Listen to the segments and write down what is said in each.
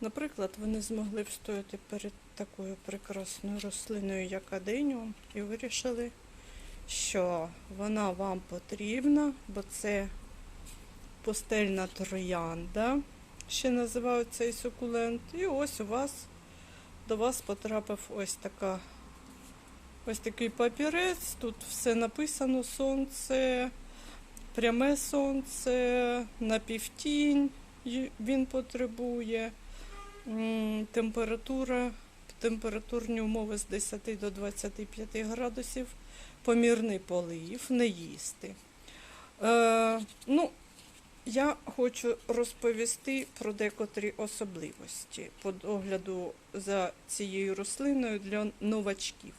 Наприклад, вони змогли встояти перед такою прекрасною рослиною, як аденіум, і вирішили, що вона вам потрібна, бо це пустельна троянда, ще називають цей сукулент. І ось у вас до вас потрапив ось така. Ось такий папірець, тут все написано сонце, пряме сонце, напівтінь він потребує, температура, температурні умови з 10 до 25 градусів, помірний полив, не їсти. Е, ну, я хочу розповісти про декотрі особливості по догляду за цією рослиною для новачків.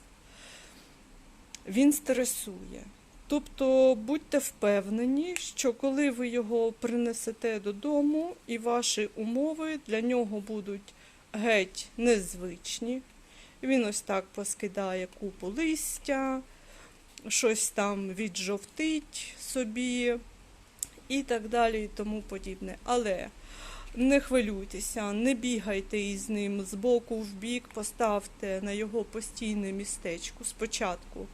Він стресує. Тобто будьте впевнені, що коли ви його принесете додому, і ваші умови для нього будуть геть незвичні. Він ось так поскидає купу листя, щось там віджовтить собі і так далі, і тому подібне. Але не хвилюйтеся, не бігайте із ним з боку в бік, поставте на його постійне містечко спочатку.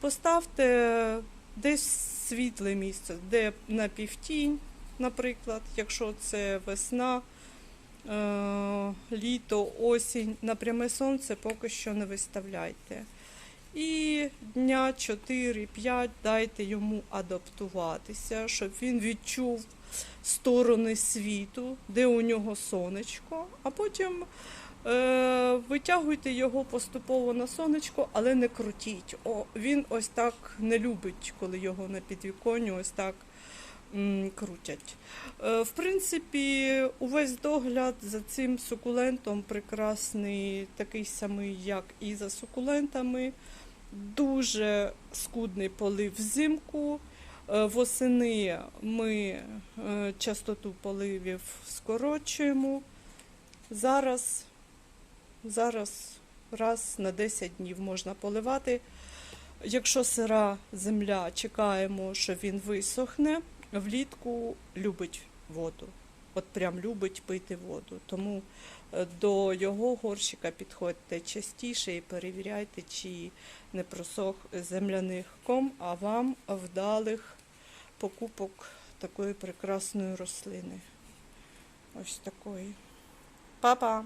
Поставте десь світле місце, де на півтінь, наприклад, якщо це весна, е, літо, осінь, на пряме сонце поки що не виставляйте. І дня 4-5 дайте йому адаптуватися, щоб він відчув сторони світу, де у нього сонечко, а потім витягуйте його поступово на сонечко, але не крутіть. О, він ось так не любить, коли його на підвіконні ось так м, крутять. Е, в принципі, увесь догляд за цим сукулентом прекрасний, такий самий, як і за сукулентами. Дуже скудний полив взимку. Е, Восени ми е, частоту поливів скорочуємо. Зараз, зараз раз на 10 днів можна поливати. Якщо сира земля, чекаємо, що він висохне. Влітку любить воду. От прям любить пити воду. Тому е, до його горщика підходьте частіше і перевіряйте, чи не просох земляних ком, а вам вдалих покупок такої прекрасної рослини. Ось такої. Па-па!